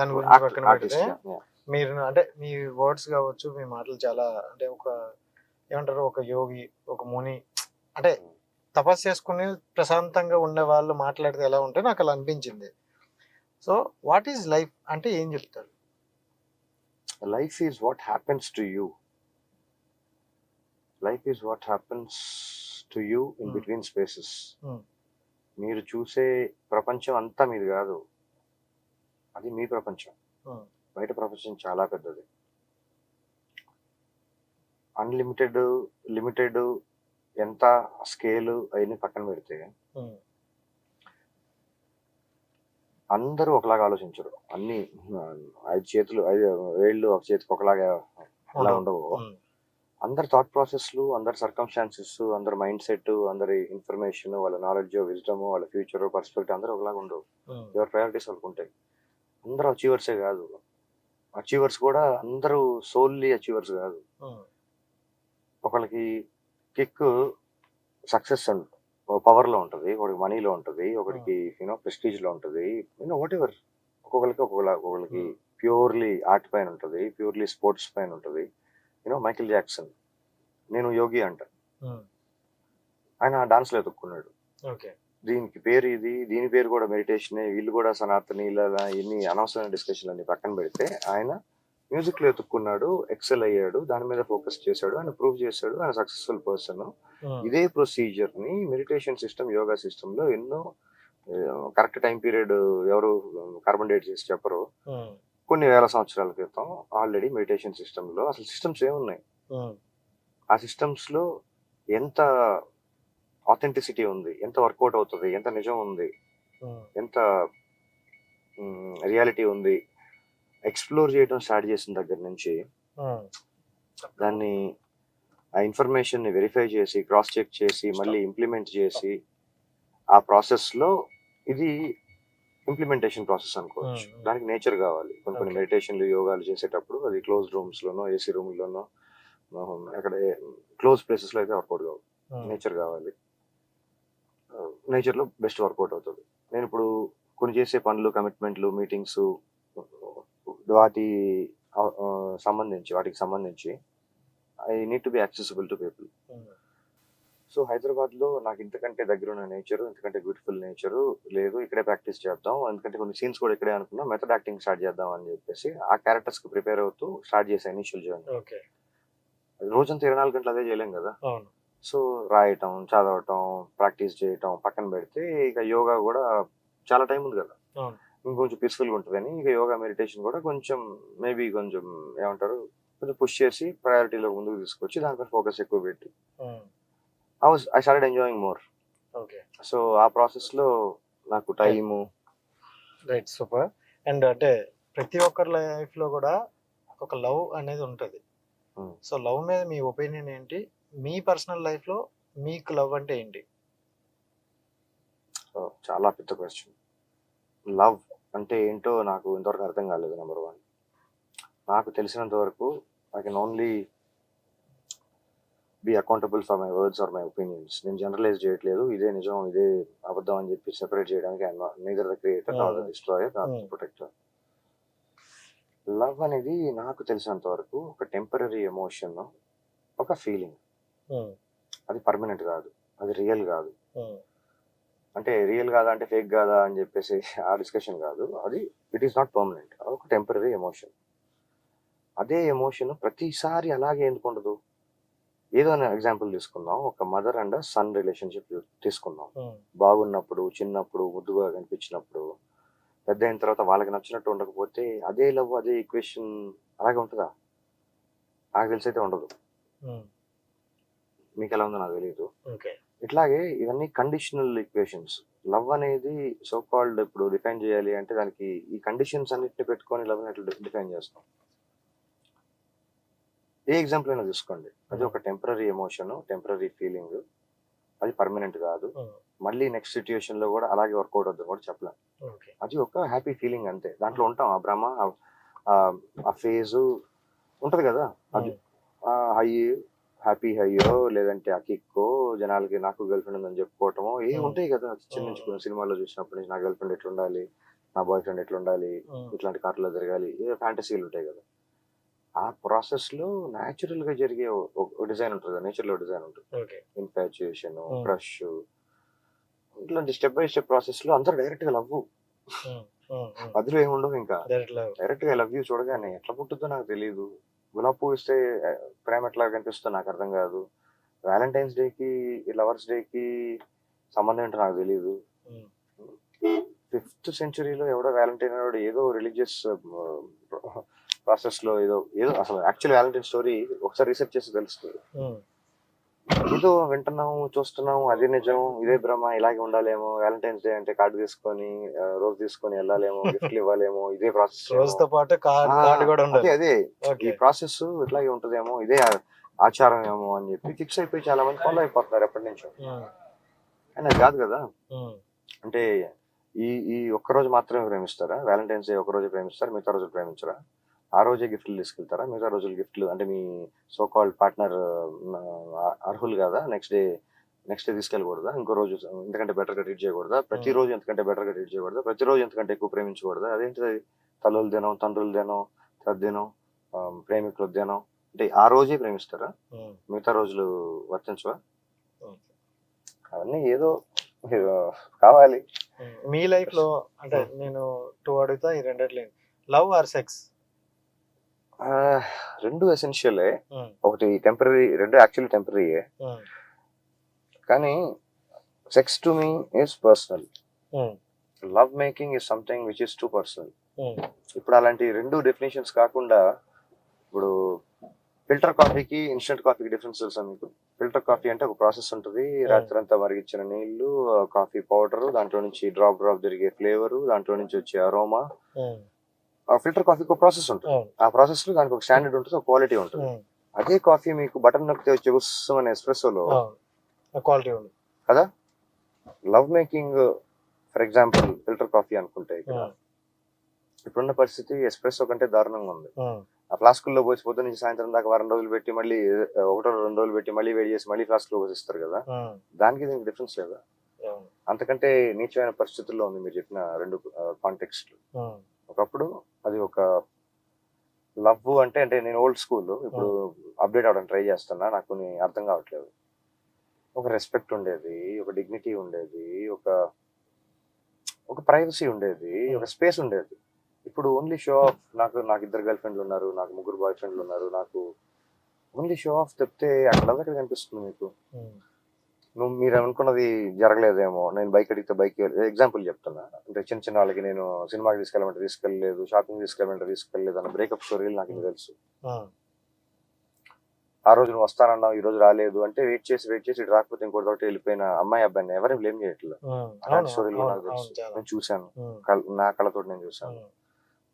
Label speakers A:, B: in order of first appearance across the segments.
A: దాని గురించి పక్కన పెడితే మీరు అంటే మీ వర్డ్స్ కావచ్చు మీ మాటలు చాలా అంటే ఒక ఏమంటారు ఒక యోగి ఒక ముని అంటే తపస్సు చేసుకుని ప్రశాంతంగా ఉండే వాళ్ళు మాట్లాడితే ఎలా ఉంటే నాకు అలా అనిపించింది. సో వాట్ ఈజ్ లైఫ్ అంటే ఏం చెప్తారు?
B: Life is what happens to you life is what happens to you in
A: Hmm.
B: Between spaces
A: Hmm.
B: మీరు చూసే ప్రపంచం అంతా మీది కాదు. అది మీ ప్రపంచం. బయట ప్రపంచం చాలా పెద్దది. అన్లిమిటెడ్ లిమిటెడ్ ఎంత స్కేల్ అవన్నీ పక్కన పెడితే అందరూ ఒకలాగా ఆలోచించరు. అన్ని ఐదు చేతులు ఐదు వేళ్ళు ఒక చేతికి ఒకలాగా అలా ఉండవు. అందరి థాట్ ప్రాసెస్లు అందరి సర్కమ్స్టాన్సెస్ అందరి మైండ్ సెట్ అందరి ఇన్ఫర్మేషన్ వాళ్ళ నాలెడ్జ్ విజ్డమ్ వాళ్ళ ఫ్యూచర్ పర్స్పెక్టివ్ అందరూ ఒకలాగా ఉండవు. ఎవరి ప్రయారిటీస్ వాళ్ళకు ఉంటాయి. అందరూ అచీవర్సే కాదు. అచీవర్స్ కూడా అందరూ సోల్లీ అచీవర్స్ కాదు. ఒకళ్ళకి కిక్ సక్సెస్ పవర్లో ఉంటుంది ఒకడికి మనీలో ఉంటుంది ఒకడికి యూనో ప్రెస్టీజ్లో ఉంటుంది యూనో వాట్ ఎవర్ ఒక్కొక్కరికి
A: Hmm.
B: ప్యూర్లీ ఆర్ట్ పైన ఉంటుంది ప్యూర్లీ స్పోర్ట్స్ పైన ఉంటుంది. యూనో మైకిల్ జాక్సన్ నేను యోగి అంట. ఆయన డాన్స్లో ఎదుక్కున్నాడు
A: ఓకే.
B: దీనికి పేరు ఇది దీని పేరు కూడా మెడిటేషన్ వీళ్ళు కూడా సనాతని ఇలా ఇన్ని అనవసరమైన డిస్కషన్ అన్ని పక్కన పెడితే ఆయన మ్యూజిక్లో ఎత్తుక్కున్నాడు ఎక్సెల్ అయ్యాడు దాని మీద ఫోకస్ చేశాడు ఆయన ప్రూవ్ చేశాడు ఆయన సక్సెస్ఫుల్ పర్సన్ ఇదే ప్రొసీజర్ని మెడిటేషన్ సిస్టమ్ యోగా సిస్టమ్లో ఎన్నో కరెక్ట్ టైం పీరియడ్ ఎవరు కార్బన్ డేట్ చేసి చెప్పరు కొన్ని వేల సంవత్సరాల క్రితం ఆల్రెడీ మెడిటేషన్ సిస్టమ్లో అసలు సిస్టమ్స్ ఏమున్నాయి? ఆ. సిస్టమ్స్లో ఎంత ఆథెంటిసిటీ ఉంది. ఎంత వర్కౌట్ అవుతుంది ఎంత నిజం ఉంది ఎంత రియాలిటీ ఉంది. ఎక్స్ప్లోర్ చేయడం స్టార్ట్ చేసిన దగ్గర నుంచి దాన్ని ఆ ఇన్ఫర్మేషన్ని వెరిఫై చేసి క్రాస్ చెక్ చేసి మళ్ళీ ఇంప్లిమెంట్ చేసి ఆ ప్రాసెస్లో ఇది ఇంప్లిమెంటేషన్ ప్రాసెస్ అనుకోవచ్చు. దానికి నేచర్ కావాలి. కొన్ని కొన్ని. మెడిటేషన్లు యోగాలు చేసేటప్పుడు అది క్లోజ్ రూమ్స్ లోనో ఏసీ రూమ్ లోనో అక్కడ క్లోజ్ ప్లేసెస్లో అయితే వర్కౌట్ కావు.
A: ఉమ్,
B: నేచర్ కావాలి. నేచర్లో బెస్ట్ వర్కౌట్ అవుతుంది. నేను ఇప్పుడు కొన్ని చేసే పనులు కమిట్మెంట్లు మీటింగ్స్ వాటి సంబంధించి వాటికి సంబంధించి I need to be accessible to people.
A: Um,
B: so హైదరాబాద్లో నాకు ఇంతకంటే దగ్గర ఉన్న నేచర్ ఇంతకంటే బ్యూటిఫుల్ నేచర్ లేదు. ఇక్కడే ప్రాక్టీస్ చేద్దాం. ఎందుకంటే కొన్ని సీన్స్ కూడా ఇక్కడే అనుకున్నా మెథడ్ యాక్టింగ్ స్టార్ట్ చేద్దాం అని చెప్పేసి ఆ క్యారెక్టర్స్కి ప్రిపేర్ అవుతూ స్టార్ట్ చేసా ఇనిషియల్ జర్నీ. రోజంతా ఇరవై నాలుగు గంటలు అదే చేయలేం కదా? సో రాయటం చదవటం ప్రాక్టీస్ చేయటం పక్కన పెడితే ఇక యోగా కూడా చాలా టైం ఉంది కదా. ఇంకొంచెం పీస్ఫుల్గా ఉంటుందని ఇక యోగా మెడిటేషన్ కూడా కొంచెం మేబీ కొంచెం ఏమంటారు కొంచెం పుష్ చేసి ప్రయారిటీలో ముందుకు తీసుకొచ్చి దానిపై ఫోకస్ ఎక్కువ పెట్టి I started enjoying more
A: okay.
B: So ఆ ప్రాసెస్లో నాకు టైము
A: రైట్ సూపర్ అండ్ అంటే ప్రతి ఒక్కరి లైఫ్లో కూడా ఒక లవ్ అనేది ఉంటది. సో లవ్ మీద మీ ఒపీనియన్ ఏంటి? మీ పర్సనల్ లైఫ్లో మీకు లవ్ అంటే ఏంటి?
B: చాలా పెద్ద క్వశ్చన్. లవ్ అంటే ఏంటో నాకు ఇంతవరకు అర్థం కాలేదు నెంబర్ వన్ నాకు తెలిసినంత వరకు I can only be accountable for my words or my opinions నేను జనరలైజ్ చేయట్లేదు ఇదే నిజం ఇదే అబద్ధం అని చెప్పి సెపరేట్ చేయడానికి neither the creator not the. Destroyer not the. Protector love అనేది నాకు తెలిసినంత వరకు ఒక టెంపరీ ఎమోషన్ ఒక ఫీలింగ్ అది పర్మనెంట్ కాదు. అది రియల్ కాదు. అంటే రియల్ కాదా అంటే ఫేక్ కాదా అని చెప్పేసి ఆ డిస్కషన్ కాదు. అది ఇట్ ఈస్ నాట్ పర్మనెంట్ ఒక టెంపరీ ఎమోషన్ అదే ఎమోషన్ ప్రతిసారి అలాగే ఎందుకు ఉండదు? ఏదో ఎగ్జాంపుల్ తీసుకుందాం. ఒక మదర్ అండ్ సన్ రిలేషన్షిప్ తీసుకుందాం. బాగున్నప్పుడు చిన్నప్పుడు ముద్దుగా కనిపించినప్పుడు పెద్ద అయిన తర్వాత వాళ్ళకి నచ్చినట్టు ఉండకపోతే అదే లవ్ అదే ఈక్వేషన్ అలాగే ఉంటుందా? నాకు తెలిసి అయితే ఉండదు. మీకు ఎలా ఉందో నాకు తెలియదు
A: ఓకే.
B: ఇట్లాగే ఇవన్నీ కండిషనల్ ఈక్వేషన్స్ లవ్ అనేది సో కాల్డ్ ఇప్పుడు డిఫైన్ చేయాలి అంటే దానికి ఈ కండిషన్స్ అన్నిటిని పెట్టుకొని లవ్ డిఫైన్ చేస్తాం. ఏ ఎగ్జాంపుల్ అయినా తీసుకోండి అది ఒక టెంపరీ ఎమోషన్ టెంపరీ ఫీలింగ్ అది పర్మనెంట్ కాదు. మళ్ళీ నెక్స్ట్ సిచ్యుయేషన్లో కూడా అలాగే వర్కౌట్ అవుతుంది కూడా చెప్పలేం.
A: ఓకే.
B: అది ఒక హ్యాపీ ఫీలింగ్ అంతే. దాంట్లో ఉంటాం. ఆ భ్రమ ఆ- ఫేజు ఉంటది కదా? అది. హై హ్యాపీ హైయో లేదంటే ఆ కిక్కో జనాలకి నాకు గర్ల్ ఫ్రెండ్ ఉందని చెప్పుకోవటమో ఏ
A: Hmm.
B: ఉంటాయి కదా చిన్న నుంచి
A: Hmm.
B: కొన్ని సినిమాల్లో చూసినప్పటి నుంచి నా గర్ల్ ఫ్రెండ్ ఎట్లా ఉండాలి నా బాయ్ ఫ్రెండ్ ఎట్లా ఉండాలి
A: ఉమ్,
B: ఇట్లాంటి కార్లో తిరగాలి ఏ ఫ్యాంటసీలు ఉంటాయి కదా ఆ ప్రాసెస్లో న్యాచురల్గా జరిగే ఒక డిజైన్ ఉంటుంది కదా నేచర్లో డిజైన్ ఉంటుంది ఇన్ఫాచ్యుయేషన్
A: Hmm.
B: క్రష్ ఇట్లాంటి స్టెప్ బై స్టెప్ ప్రాసెస్లో అందరూ డైరెక్ట్గా లవ్. మధ్యలో ఏమి ఉండవు ఇంకా. డైరెక్ట్గా లవ్ యూ చూడగానే ఎట్లా పుట్టుద్దో నాకు తెలియదు గులాబ్ పువ్వు ఇస్తే ప్రేమ ఎట్లా కనిపిస్తుందో నాకు అర్థం కాదు. వ్యాలంటైన్స్ డే కి లవర్స్ డే కి సంబంధం ఏంటో నాకు తెలియదు ఫిఫ్త్ సెంచురీలో ఎవడో వ్యాలంటైన్ వాడు ఏదో రిలీజియస్ ప్రాసెస్లో ఏదో ఏదో అసలు యాక్చువల్ వ్యాలంటైన్ స్టోరీ ఒకసారి రీసెర్చ్ చేసి తెలుస్తుంది. ఏదో వింటున్నాము చూస్తున్నాము అదే నిజం ఇదే బ్రహ్మ ఇలాగే ఉండాలేమో వ్యాలంటైన్స్ డే అంటే కార్డు తీసుకొని రోజు తీసుకొని వెళ్ళాలేమో గిఫ్ట్లు ఇవ్వాలేమో ఇదే ప్రాసెస్
A: రోజుతో పాటు కార్డ్ కూడా
B: అదే
A: ఉండాలి
B: అదే ఈ ప్రాసెస్ ఇట్లాగే ఉంటదేమో ఇదే ఆచారం ఏమో అని చెప్పి ఫిక్స్ అయిపోయి చాలా మంది ఫాలో అయిపోతున్నారు ఎప్పటి నుంచో. కానీ అది కాదు కదా. అంటే ఈ ఈ ఒక్క రోజు మాత్రమే ప్రేమిస్తారా? వ్యాలంటైన్స్ డే ఒక రోజు ప్రేమిస్తారా? మిగతా రోజులు ప్రేమించరా? ఆ రోజే గిఫ్ట్లు తీసుకెళ్తారా? మిగతా రోజులు గిఫ్ట్లు అంటే మీ సో కాల్డ్ పార్ట్నర్ అర్హులు కదా? నెక్స్ట్ డే నెక్స్ట్ డే తీసుకెళ్ళకూడదా? ఇంకో రోజు ఎందుకంటే బెటర్గా ట్రీట్ చేయకూడదా? ప్రతి రోజు ఎంతకంటే బెటర్గా ట్రీట్ చేయకూడదా? ప్రతి రోజు ఎంతకంటే ఎక్కువ ప్రేమించకూడదా? అదేంటిది తల్లుల దినం తండ్రుల దినం తద్దినం ప్రేమికుల దినం అంటే ఆ రోజే ప్రేమిస్తారా? మిగతా రోజులు వర్తించవా. అవన్నీ ఏదో కావాలి.
A: మీ లైఫ్లో అంటే నేను టూ అడుగుతా ఈ రెండిట్లో లవ్ ఆర్ సెక్స్
B: రెండు ఎసెన్షియలే ఒకటి టెంపరీ రెండు యాక్చువల్లీ టెంపరీయే కానీ sex to me is personal love making is something which is too personal ఇప్పుడు అలాంటి రెండు డెఫినేషన్స్ కాకుండా ఇప్పుడు ఫిల్టర్ కాఫీకి ఇన్స్టెంట్ కాఫీకి డిఫరెన్స్ తెలుసా మీకు? ఫిల్టర్ కాఫీ అంటే ఒక ప్రాసెస్ ఉంటుంది. రాత్రి అంతా మరిగించిన నీళ్ళు కాఫీ పౌడర్ దాంట్లో నుంచి డ్రాప్ డ్రాప్ జరిగే ఫ్లేవర్ దాంట్లో నుంచి వచ్చే అరోమా ఫిల్టర్ కాఫీకి ఒక ప్రాసెస్ ఉంటుంది. ఆ ప్రాసెస్లో దానికి ఒక స్టాండర్డ్ ఉంటుంది ఒక క్వాలిటీ ఉంటుంది. అదే కాఫీ మీకు బటన్ నొక్కితే వచ్చే ఉస్సం అనే ఎస్ప్రెసోలో
A: క్వాలిటీ ఉంది
B: కదా? Love making for example filter coffee అనుకుంటే ఇప్పుడున్న పరిస్థితి ఎస్ప్రెసో కంటే దారుణంగా ఉంది. ఆ ఫ్లాస్కుల్లో పోసి పొద్దు నుంచి సాయంత్రం దాకా వారం రోజులు పెట్టి మళ్ళీ ఒకటో రెండు రోజులు పెట్టి మళ్ళీ వేడి చేసి మళ్ళీ ఫ్లాస్క్లో పోసిస్తారు కదా? దానికి దీనికి డిఫరెన్స్ లేదా. అంతకంటే నీచమైన పరిస్థితుల్లో ఉంది మీరు చెప్పిన రెండు కాంటెక్స్ట్ ఒకప్పుడు అది ఒక లవ్ అంటే అంటే నేను ఓల్డ్ స్కూల్ ఇప్పుడు అప్డేట్ అవడానికి ట్రై చేస్తున్నా నాకు కొన్ని అర్థం కావట్లేదు. ఒక రెస్పెక్ట్ ఉండేది ఒక డిగ్నిటీ ఉండేది ఒక ఒక ప్రైవసీ ఉండేది ఒక స్పేస్ ఉండేది. ఇప్పుడు ఓన్లీ షో ఆఫ్ నాకు నాకు ఇద్దరు గర్ల్ ఫ్రెండ్లు ఉన్నారు నాకు ముగ్గురు బాయ్ ఫ్రెండ్లు ఉన్నారు నాకు ఓన్లీ షో ఆఫ్ చెప్తే అక్కడ కనిపిస్తుంది మీకు? నువ్వు మీరు అనుకున్నది జరగలేదేమో. నేను బైక్ అడిగితే బైక్ ఎగ్జాంపుల్ చెప్తున్నా. అంటే చిన్న చిన్న వాళ్ళకి నేను సినిమాకి తీసుకెళ్ళమంటే తీసుకెళ్ళలేదు షాపింగ్ తీసుకెళ్ళమంటే తీసుకెళ్ళలేదు అన్న బ్రేకప్ స్టోరీలు నాకు తెలుసు. ఆ. రోజు నువ్వు వస్తానన్నావు ఈ రోజు రాలేదు అంటే వెయిట్ చేసి వెయిట్ చేసి ఇటు రాకపోతే ఇంకోటి తోటి వెళ్ళిపోయిన అమ్మాయి అబ్బాయిని ఎవరిని బ్లేమ్ చేయట్లేదు. అలాంటి స్టోరీలు నాకు తెలుసు. నేను చూశాను. నా కళ్ళతోటి నేను చూశాను.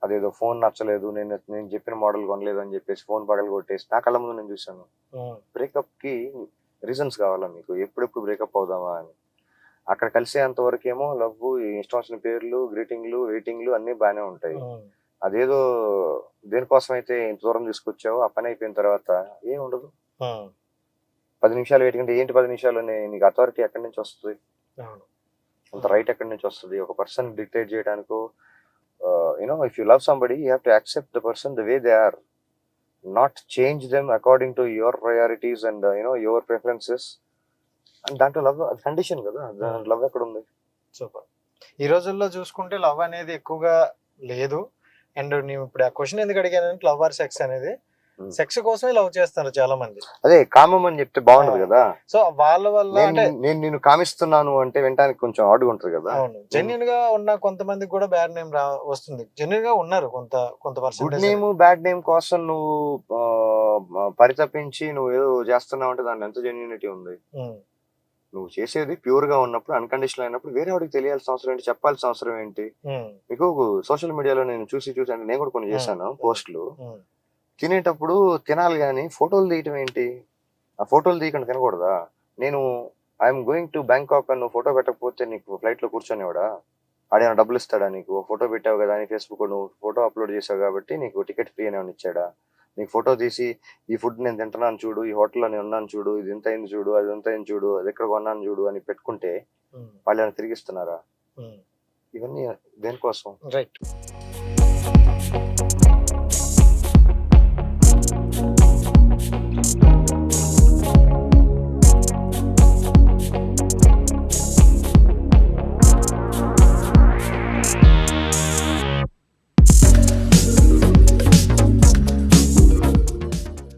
B: అదేదో ఫోన్ నచ్చలేదు నేను నేను చెప్పిన మోడల్ కొనలేదు అని చెప్పేసి ఫోన్ పగలు కొట్టేసి నా కళ్ళ ముందు నేను చూశాను. బ్రేకప్కి రీజన్స్ కావాలా మీకు? ఎప్పుడెప్పుడు బ్రేకప్ అవుదామా అని? అక్కడ కలిసేంత వరకేమో లవ్ ఇష్టం వచ్చిన పేర్లు గ్రీటింగ్లు వెయిటింగ్లు అన్ని బాగానే ఉంటాయి. అదేదో దేనికోసం అయితే ఇంత దూరం తీసుకొచ్చావో ఆ పని అయిపోయిన తర్వాత ఏం ఉండదు. పది నిమిషాలు వెయిటింగ్ అంటే ఏంటి పది నిమిషాలు నీకు అథారిటీ ఎక్కడి నుంచి వస్తుంది. అంత రైట్ ఎక్కడి నుంచి వస్తుంది? ఒక పర్సన్ డిక్టేట్ చేయడానికో you know if you love somebody you have to accept the person the way they are not change them according to your priorities and you know your preferences and దాంట్లో love condition కదా. Love ఎక్కడ ఉంది
A: super ఈ రోజుల్లో చూసుకుంటే love అనేది ఎక్కువగా లేదు. అండ్ నేను ఇప్పుడు ఆ క్వశ్చన్ ఎందుకు అడిగానంటే లవ్ ఆర్ సెక్స్ అనేది. సెక్స్ కోసమే లవ్ చేస్తారు చాలా మంది
B: అదే కామం అని చెప్తే బాగుండదు కదా?
A: సో వాళ్ళ వల్ల
B: నేను
A: అంటే
B: నేను నిన్ను కామిస్తున్నాను అంటే వినడానికి కొంచెం ఆడుగా ఉంటుంది కదా?
A: అవును. జెన్యున్గా ఉన్న కొంతమందికి కూడా బ్యాడ్ నేమ్ రా వస్తుంది. జెన్యున్గా ఉన్నారు కొంత కొంత
B: గుడ్ నేమ్ బ్యాడ్ నేమ్ కోసం నువ్వు పరితపించి నువ్వు ఏదో చేస్తున్నావు అంటే దాంట్లో ఎంత జెన్యూనిటీ ఉంది? నువ్వు చేసేది ప్యూర్గా ఉన్నప్పుడు అన్కండిషనల్ అయినప్పుడు వేరే వాడికి తెలియాల్సిన అవసరం ఏంటి చెప్పాల్సిన అవసరం ఏంటి? మీకు సోషల్ మీడియాలో నేను చూసి చూసి అంటే నేను కూడా కొన్ని చేశాను పోస్టులు. తినేటప్పుడు తినాలి కానీ ఫోటోలు తీయటం ఏంటి? ఆ ఫోటోలు తీయకుండా తినకూడదా? నేను ఐఎమ్ గోయింగ్ టు బ్యాంకాక్ అని ఫోటో పెట్టకపోతే నీకు ఫ్లైట్లో కూర్చొనివాడా ఆడేమైనా డబ్బులు ఇస్తాడా నీకు? ఫోటో పెట్టావు కదా అని ఫేస్బుక్ నువ్వు ఫోటో అప్లోడ్ చేసావు కాబట్టి నీకు టికెట్ ఫ్రీ అని ఇచ్చాడా? నీకు ఫోటో తీసి ఈ ఫుడ్ నేను తింటున్నాను చూడు ఈ హోటల్లో నేను ఉన్నాను చూడు ఇది ఎంత అయింది చూడు అది ఎంత అయింది చూడు అది ఎక్కడ కొన్నాను చూడు అని పెట్టుకుంటే వాళ్ళు తిరిగిస్తున్నారా ఇవన్నీ దేనికోసం?
A: రైట్.